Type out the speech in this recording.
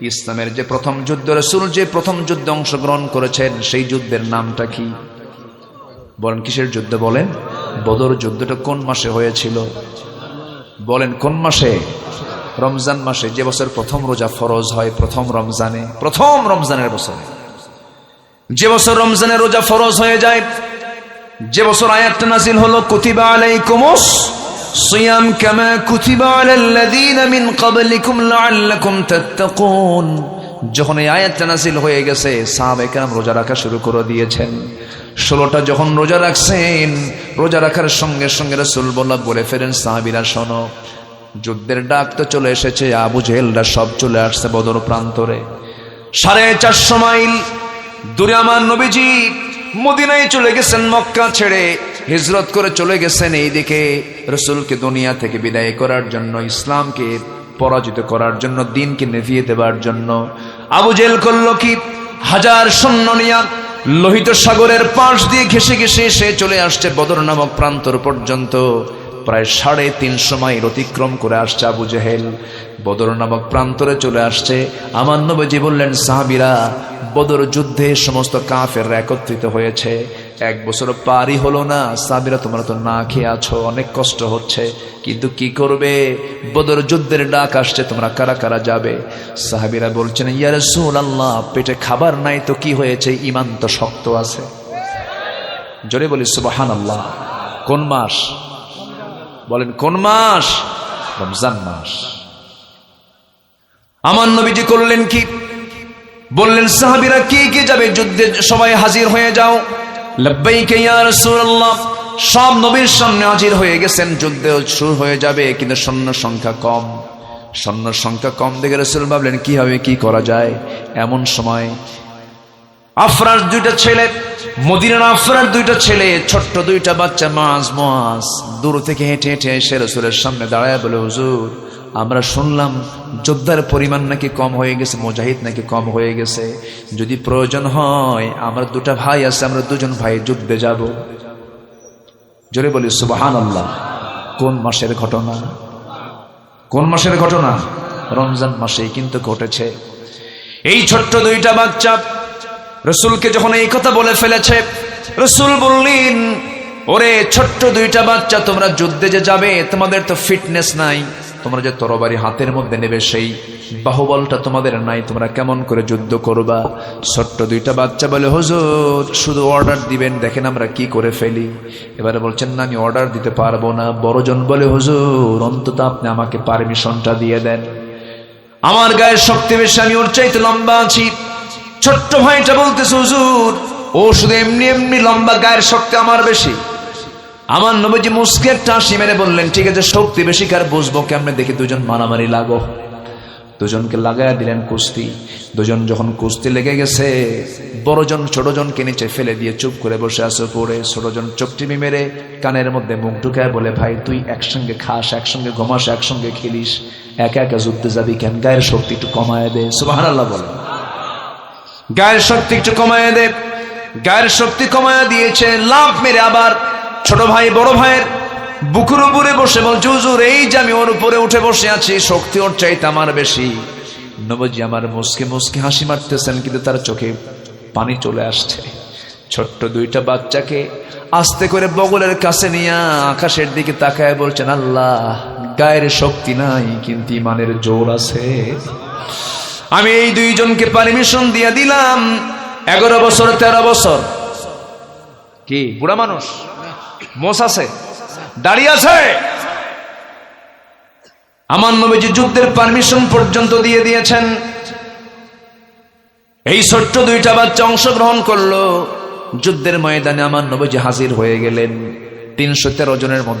ইসলামের যে প্রথম যুদ্ধ, রসুল যে প্রথম যুদ্ধে অংশগ্রহণ করেছেন, সেই যুদ্ধের নামটা কি? বলেন, কিসের যুদ্ধ বলেন? বদর যুদ্ধটা কোন মাসে হয়েছিল? বলেন, কোন মাসে? রমজান মাসে, যে বছর প্রথম রোজা ফরজ হয়, প্রথম রমজানে, প্রথম রমজানের বছরে। যে বছর রমজানের রোজা ফরজ হয়ে যায়, যে বছর আয়াতটা নাজিল হলো, কুতিবা আলাইকুমুস সিয়াম কামা কুতিবা আলাল্লাযীনা মিন ক্বাবলিকুম লাআল্লাকুম তাত্তাকুন। যখন এই আয়াতটা নাজিল হয়ে গেছে সাহাবায়ে কেরাম রোজা রাখা শুরু করে দিয়েছেন। ষোলোটা যখন রোজা রাখছেন, রোজা রাখার সঙ্গে সঙ্গে রাসূল বলে ফেরেন সাহাবীরা, শোনো, যুদ্ধের ডাক তো চলে এসেছে, আবু জেহেলরা সব চলে আসছে বদর প্রান্তরে। সাড়ে চারশো মাইল দূরে আমার নবীজি মদিনায় চলে গেছেন মক্কা ছেড়ে। হিজরত করে চলে গেছেন এইদিকে। রসুলকে দুনিয়া থেকে বিদায় করার জন্য, ইসলামকে পরাজিত করার জন্য, দিনকে নেভিয়ে দেবার জন্য। আবু জেল করল কি? হাজার সৈন্য নিয়া লোহিত সাগরের পাশ দিয়ে ঘেসে ঘেসে সে চলে আসছে বদর নামক প্রান্তর পর্যন্ত। প্রায় সাড়ে তিনশো মাইল অতিক্রম করে আসছে আবু জেহেল। বদর নামক প্রান্তরে চলে আসছে। আমার নবজি বললেন, সাহাবিরা, বদর যুদ্ধে সমস্ত কাফের একত্রিত হয়েছে। এক বছর পারই হলো না। সাহাবিরা তোমরা তো না খেয়ে আছো, অনেক কষ্ট হচ্ছে। কিন্তু কি করবে? বদর যুদ্ধের ডাক আসছে, তোমরা কারা কারা যাবে? সাহাবিরা বলছেন ইয়ারে সুল আল্লাহ পেটে খাবার নাই তো কি হয়েছে? ইমান তো শক্ত আছে। জোরে বলি সুবাহান আল্লাহ কোন মাস? বলেন, কোন মাস? রমজান মাস। আমার নবীজি করলেন কি? বললেন, সাহাবিরা কে কে যাবে যুদ্ধে? সবাই হাজির হয়ে যাও। সব নবীর সামনে হাজির হয়ে গেছেন যুদ্ধ শুরু হয়ে যাবে, কিন্তু সৈন্য সংখ্যা কম। সৈন্য সংখ্যা কম দেখে রসুল ভাবলেন, কি হবে, কি করা যায়? এমন সময় আফরার দুইটা ছেলে, মদিনার আফরার দুইটা ছেলে, ছোট্ট দুইটা বাচ্চা মাছ মাছ দূর থেকে হেঁটে হেঁটে এসে রসুলের সামনে দাঁড়ায় বলে, হুজুর আমরা শুনলাম যোদ্ধার পরিমাণ নাকি কম হয়ে গেছে, মুজাহিদ নাকি কম হয়ে গেছে। যদি প্রয়োজন হয়, আমরা দুটা ভাই আছে, আমরা দুজন ভাই যুদ্ধে যাব। জোরে বলি সুবাহান আল্লাহ কোন মাসের ঘটনা? কোন মাসের ঘটনা? রমজান মাসেই কিন্তু ঘটেছে। এই ছোট্ট দুইটা বাচ্চা রসুলকে যখন এই কথা বলে ফেলেছে, রসুল বললেন, ওরে ছোট্ট দুইটা বাচ্চা, তোমরা যুদ্ধে যে যাবে, তোমাদের তো ফিটনেস নাই। তোমরা যে তরবারি হাতের মধ্যে নেবে, সেই বাহুবলটা তোমাদের নাই। তোমরা কেমন করে যুদ্ধ করবা? ছোট্ট দুইটা বাচ্চা বলে, হুজুর, শুধু অর্ডার দিবেন, দেখেন আমরা কি করে ফেলি। এবারে বলছেন, না, আমি অর্ডার দিতে পারব না। বড়জন বলে, হুজুর, অন্তত আপনি আমাকে পারমিশনটা দিয়ে দেন। আমার গায়ের শক্তি বেশি, আমি ওর চাইতে লম্বা আছি। ছোট্ট ভাইটা বলতেছে, হুজুর, ও শুধু এমনি এমনি লম্বা গায়ের শক্তি আমার বেশি। আমার নবীজি মুসকে একটা হাসি মেরে বললেন, ঠিক আছে, শক্তি বেশি, কার বুঝব কেমনে দেখি দুজন মারামারি লাগো? দুজনকে লাগাইয়া দিলেন কুস্তি। দুজন যখন কুস্তি লেগে গেছে বড়জন ছোটজনকে নিচে ফেলে দিয়ে চুপ করে বসে আসো পড়ে ছোটজন চোখটিমি মেরে কানের মধ্যে মুখ ঢুকায় বলে, ভাই, তুই একসঙ্গে খাস, একসঙ্গে ঘুমাস, একসঙ্গে খেলিস। একা একা যুদ্ধে যাবি কেন? গায়ের শক্তি একটু কমায় দে। সুবাহ বলে। গায়ের শক্তি একটু কমায় দে। গায়ের শক্তি কমায় দিয়েছে লাভ মেরে আবার ছোট ভাই, বড় ভাইয়ের বুকুর উপরে বসে বলছে হুজুর, এই যে আমি ওর উপরে উঠে বসে আছি, শক্তি ওর চাইতে আমার বেশি। নবজি আমার মুসকে মুসকে হাসি মারতেছেন, কিন্তু তার চোখে পানি চলে আসছে। ছোট্ট দুইটা বাচ্চাকে আস্তে করে বগলের কাছে নিয়ে আকাশের দিকে তাকায় বলছেন, আল্লাহ, গায়ের শক্তি নাই, কিন্তু ইমানের জোর আছে। আমি এই দুইজনকে পারমিশন দিয়ে দিলাম, এগারো বছর, তেরো বছর। কি, বুড়া মানুষ? মোস আছে? দাঁড়িয়ে আছে? আমার নবীজি যুদ্ধের পারমিশন পর্যন্ত দিয়ে দিয়েছেন। এই ছোট্ট দুইটা বাচ্চা অংশগ্রহণ করল। যুদ্ধের ময়দানে আমার নবীজি হাজির হয়ে গেলেন। তিনশো তেরো জনের মধ্যে